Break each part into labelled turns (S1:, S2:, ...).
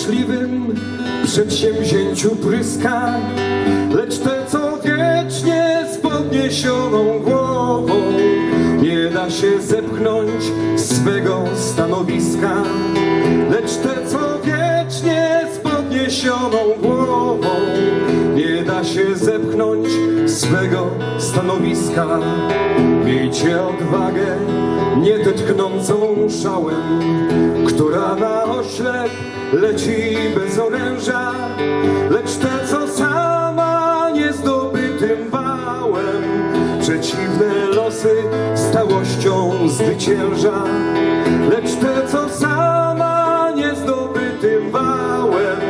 S1: płaczliwym przedsięwzięciu pryska, lecz te, co wiecznie z podniesioną głową, nie da się zepchnąć swego stanowiska, lecz te, co wiecznie z podniesioną głową, nie da się zepchnąć swego stanowiska. Miejcie odwagę, nie tę tknącą szałem, która na oślep leci bez oręża, lecz tę, co sama niezdobytym wałem przeciwne losy stałością zwycięża, lecz tę, co sama niezdobytym wałem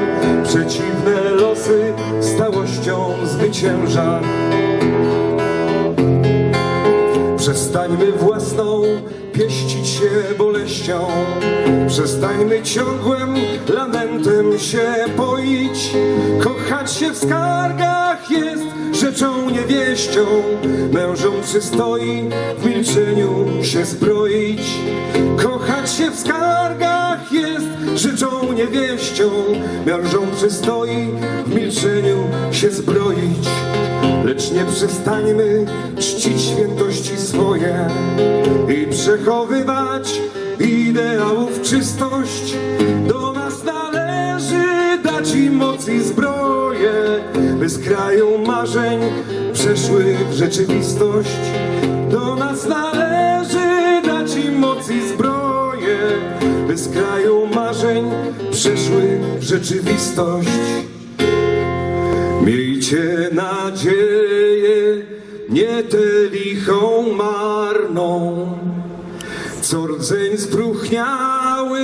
S1: przeciwne losy stałością zwycięża. Przestańmy własną pieścić się boleścią. Przestańmy ciągłym lamentem się poić. Kochać się w skargach jest rzeczą niewieścią. Mężom przystoi w milczeniu się zbroić. Kochać się w skargach jest rzeczą niewieścią. Mężom przystoi w milczeniu się zbroić Lecz nie przestańmy czcić świętości swoje i przechowywać ideałów czystość. Do nas należy dać im moc i zbroję, by z kraju marzeń przeszły w rzeczywistość. Do nas należy dać im moc i zbroję, by z kraju marzeń przeszły w rzeczywistość. Miejcie nadzieję, nie tę lichą marną, co rdzeń spróchniały,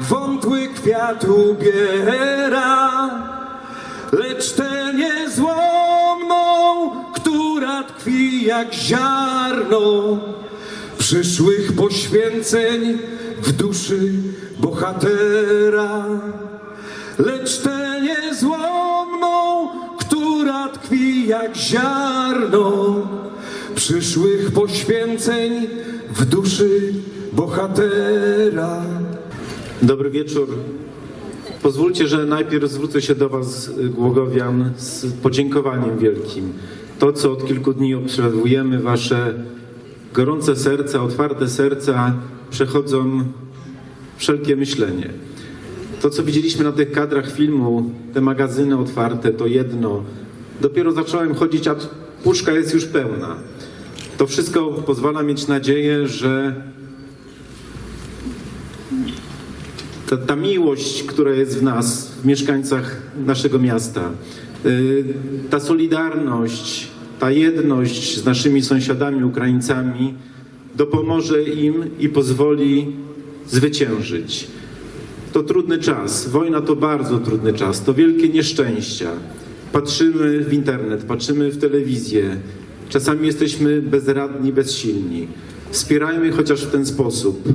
S1: wątły kwiat ubiera, lecz tę niezłomną, która tkwi jak ziarno przyszłych poświęceń w duszy bohatera. Lecz tę niezłomną, jak ziarno przyszłych poświęceń w duszy bohatera.
S2: Dobry wieczór. Pozwólcie, że najpierw zwrócę się do Was, y, Głogowian, z podziękowaniem wielkim. To, co od kilku dni obserwujemy, Wasze gorące serca, otwarte serca przechodzą wszelkie myślenie. To, co widzieliśmy na tych kadrach filmu, te magazyny otwarte, to jedno. Dopiero zacząłem chodzić, a puszka jest już pełna. To wszystko pozwala mieć nadzieję, że ta, ta miłość, która jest w nas, w mieszkańcach naszego miasta, y, ta solidarność, ta jedność z naszymi sąsiadami, Ukraińcami, dopomoże im i pozwoli zwyciężyć. To trudny czas, wojna to bardzo trudny czas, to wielkie nieszczęścia. Patrzymy w internet, patrzymy w telewizję, czasami jesteśmy bezradni, bezsilni. Wspierajmy chociaż w ten sposób,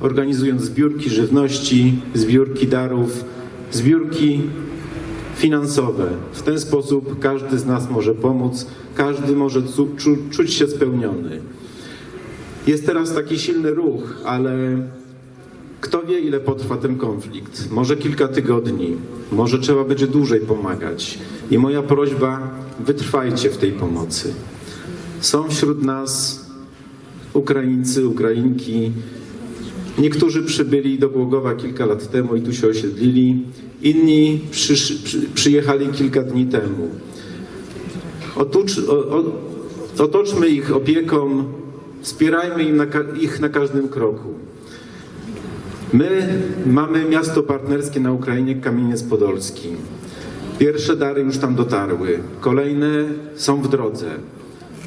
S2: organizując zbiórki żywności, zbiórki darów, zbiórki finansowe. W ten sposób każdy z nas może pomóc, każdy może czu- czuć się spełniony. Jest teraz taki silny ruch, ale kto wie, ile potrwa ten konflikt? Może kilka tygodni, może trzeba będzie dłużej pomagać. I moja prośba, wytrwajcie w tej pomocy. Są wśród nas Ukraińcy, Ukrainki. Niektórzy przybyli do Głogowa kilka lat temu i tu się osiedlili. Inni przysz, przy, przyjechali kilka dni temu. Otucz, o, o, otoczmy ich opieką, wspierajmy na, ich na każdym kroku. My mamy miasto partnerskie na Ukrainie, Kamieniec Podolski. Pierwsze dary już tam dotarły, kolejne są w drodze.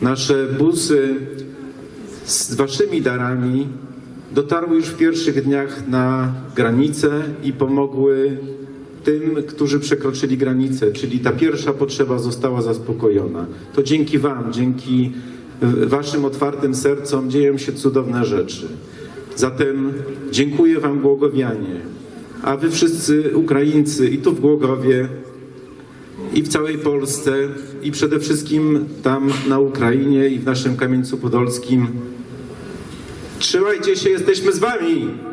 S2: Nasze busy z waszymi darami dotarły już w pierwszych dniach na granicę i pomogły tym, którzy przekroczyli granicę, czyli ta pierwsza potrzeba została zaspokojona. To dzięki Wam, dzięki Waszym otwartym sercom dzieją się cudowne rzeczy. Zatem dziękuję Wam, Głogowianie, a Wy wszyscy Ukraińcy i tu w Głogowie, i w całej Polsce, i przede wszystkim tam na Ukrainie i w naszym Kamieńcu Podolskim. Trzymajcie się, jesteśmy z Wami!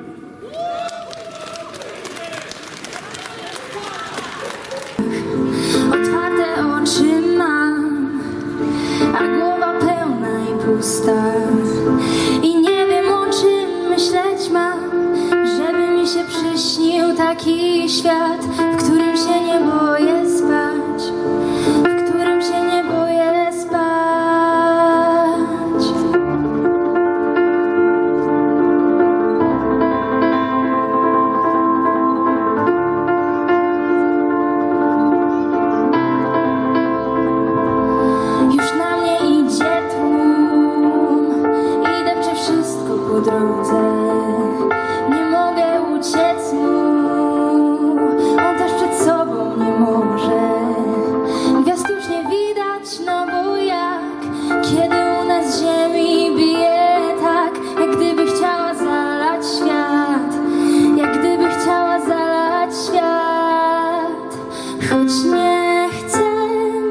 S3: Choć nie chcę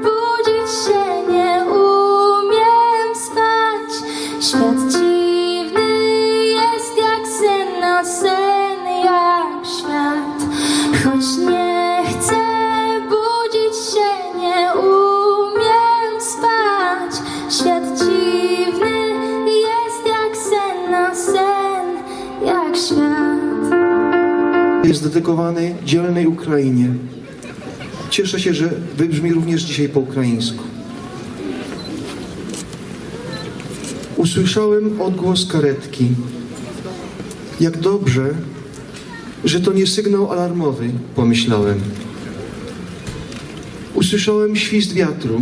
S3: budzić się, nie umiem spać. Świat dziwny jest jak sen na sen, jak świat. Choć nie chcę budzić się, nie umiem spać. Świat dziwny jest jak sen na sen, jak świat.
S4: jest dedykowany dzielnej Ukrainie. Cieszę się, że wybrzmi również dzisiaj po ukraińsku. Usłyszałem odgłos karetki. Jak dobrze, że to nie sygnał alarmowy, pomyślałem. Usłyszałem świst wiatru.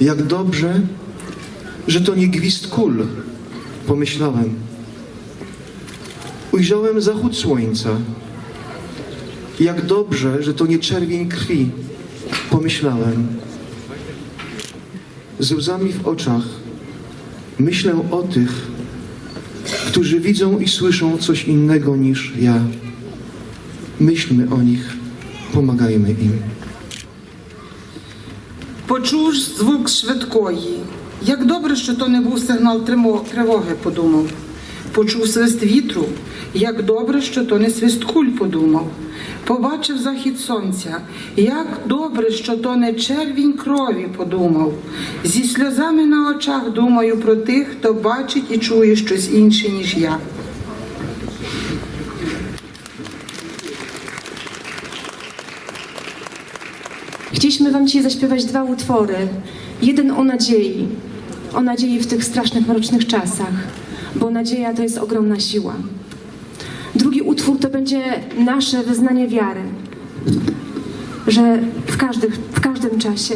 S4: Jak dobrze, że to nie gwizd kul, pomyślałem. Ujrzałem zachód słońca. Jak dobrze, że to nie czerwień krwi, pomyślałem. Z łzami w oczach myślę o tych, którzy widzą i słyszą coś innego niż ja. Myślmy o nich, pomagajmy im.
S5: Почув звук швидкої. Як добре, що то не був сигнал тримо- тривоги, подумав. Почув свист вітру. Як добре, що то не свист куль, подумав. Побачив захід сонця. Як добре, що то не червінь крові, подумав. Зі сльозами на очах думаю про тих, хто бачить і чує щось інше, ніж я.
S6: Chcieliśmy Wam dzisiaj zaśpiewać dwa utwory. Jeden o nadziei. O nadziei w tych strasznych, mrocznych czasach, bo nadzieja to jest ogromna siła. Drugi utwór to będzie nasze wyznanie wiary, że w, każdy, w każdym czasie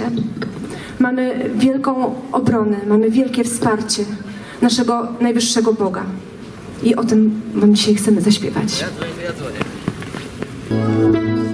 S6: mamy wielką obronę, mamy wielkie wsparcie naszego najwyższego Boga. I o tym Wam dzisiaj chcemy zaśpiewać.
S7: Nie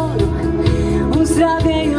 S3: ворог
S8: у зради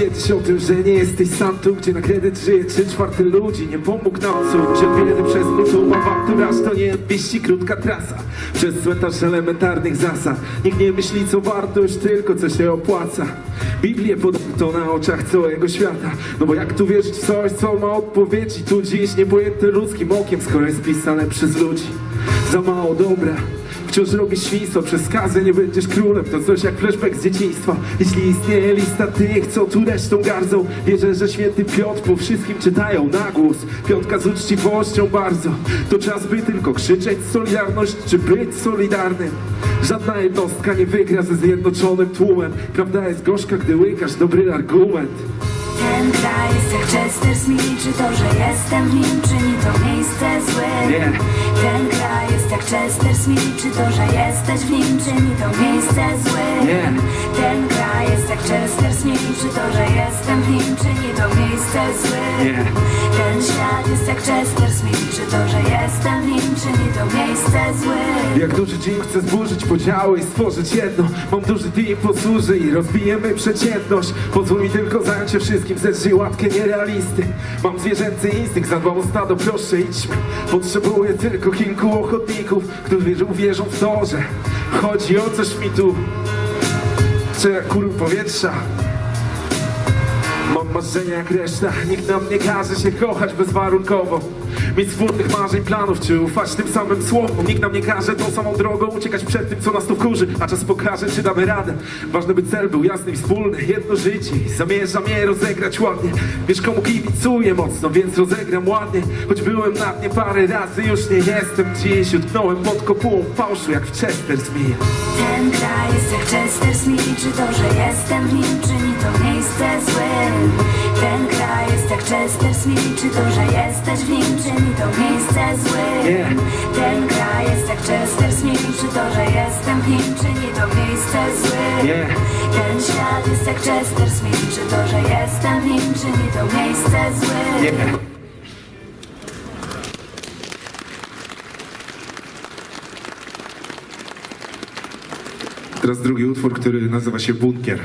S8: kiedyś o tym, że nie jesteś sam tu, gdzie na kredyt żyje trzy czwarte ludzi. Nie pomógł nam cud, biedy przez mutuł awanturać to nie wieści krótka trasa. Przez cmentarz elementarnych zasad. Nikt nie myśli co wartość, tylko co się opłaca. Biblię podał to na oczach całego świata. No bo jak tu wierzyć w coś, co ma odpowiedzi? Tu dziś niepojęte ludzkim okiem, skoro jest pisane przez ludzi. Za mało dobra. Wciąż robisz świństwo, przez skazę nie będziesz królem. To coś jak flashback z dzieciństwa. Jeśli istnieje lista tych, co tu resztą gardzą Wierzę, że święty Piotr po wszystkim czytają na głos. Piątka z uczciwością bardzo. To czas by tylko krzyczeć solidarność Czy być solidarnym. Żadna jednostka nie wygra ze zjednoczonym tłumem. Prawda jest gorzka, gdy łykasz dobry argument.
S3: Ten kraj jest jak Chester's milczy to, że jestem w nim czyni to miejsce złe
S8: Nie.
S3: Ten kraj jak Chester's milczy to, że jesteś w nim czyni to miejsce złe?
S8: Nie.
S3: Ten kraj jest jak Chester's milczy to, że jestem w nim czyni to miejsce złe?
S8: Nie.
S3: Ten świat jest jak Chester's milczy to, że jestem w nim czyni to miejsce złe?
S8: Jak duży dzień chcę zburzyć podziały i stworzyć jedno Mam duży team, posłuży i rozbijemy przeciętność. Pozwól mi tylko zająć się wszystkim, zedrzyj łatkę nierealisty. Mam zwierzęcy instynkt, zadbam o stado, proszę idźmy. Potrzebuję tylko kilku ochotników, którzy uwierzą w to, że Chodzi o coś mi tu Czy kurł powietrza. Mam marzenia jak reszta, nikt nam nie każe się kochać bezwarunkowo Mieć wspólnych marzeń, planów, czy ufać tym samym słowom. Nikt nam nie każe tą samą drogą uciekać przed tym, co nas tu wkurzy A czas pokaże, czy damy radę. Ważne, by cel był jasny i wspólny, jedno życie I zamierzam je rozegrać ładnie. Wiesz, komu kibicuję mocno, więc rozegram ładnie. Choć byłem na dnie parę razy, już nie jestem dziś. Utknąłem pod kopułą fałszu, jak w Chester zmija
S3: Ten kraj jest jak Chester's milczy to, że jestem w nim czyni to miejsce złe? Ten kraj jest jak Chester's milczy to, że jesteś w nim czyni to miejsce złe
S8: Nie.
S3: Ten kraj jest jak Chester's milczy to, że jestem w nim czyni to miejsce złe
S8: Nie.
S3: Ten świat jest jak Chester's milczy to, że jestem nim czyni to miejsce złe
S8: Nie. Teraz drugi utwór, który nazywa się Bunkier.